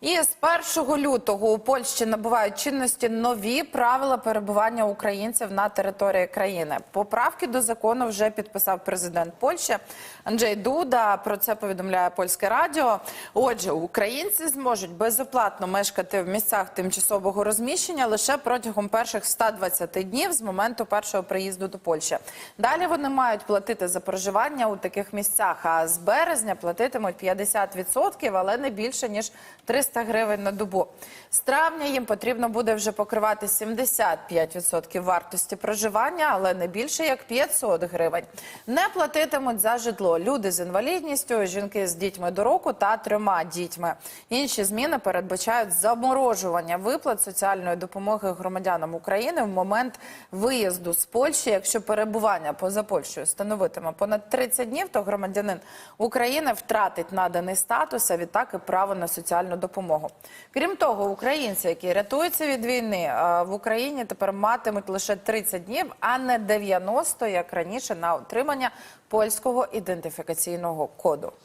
І з 1 лютого у Польщі набувають чинності нові правила перебування українців на території країни. Поправки до закону вже підписав президент Польщі Анджей Дуда. Про це повідомляє польське радіо. Отже, українці зможуть безоплатно мешкати в місцях тимчасового розміщення лише протягом перших 120 днів з моменту першого приїзду до Польщі. Далі вони мають платити за проживання у таких місцях. А з березня платитимуть 50%, але не більше ніж 300 гривень на добу. З травня їм потрібно буде вже покривати 75% вартості проживання, але не більше як 500 гривень. Не платитимуть за житло люди з інвалідністю, жінки з дітьми до року та трьома дітьми. Інші зміни передбачають заморожування виплат соціальної допомоги громадянам України в момент виїзду з Польщі. Якщо перебування поза Польщею становитиме понад 30 днів, то громадянин України втратить наданий статус, а відтак і право на соціальну допомогу. Крім того, українці, які рятуються від війни, в Україні тепер матимуть лише 30 днів, а не 90, як раніше, на отримання польського ідентифікаційного коду.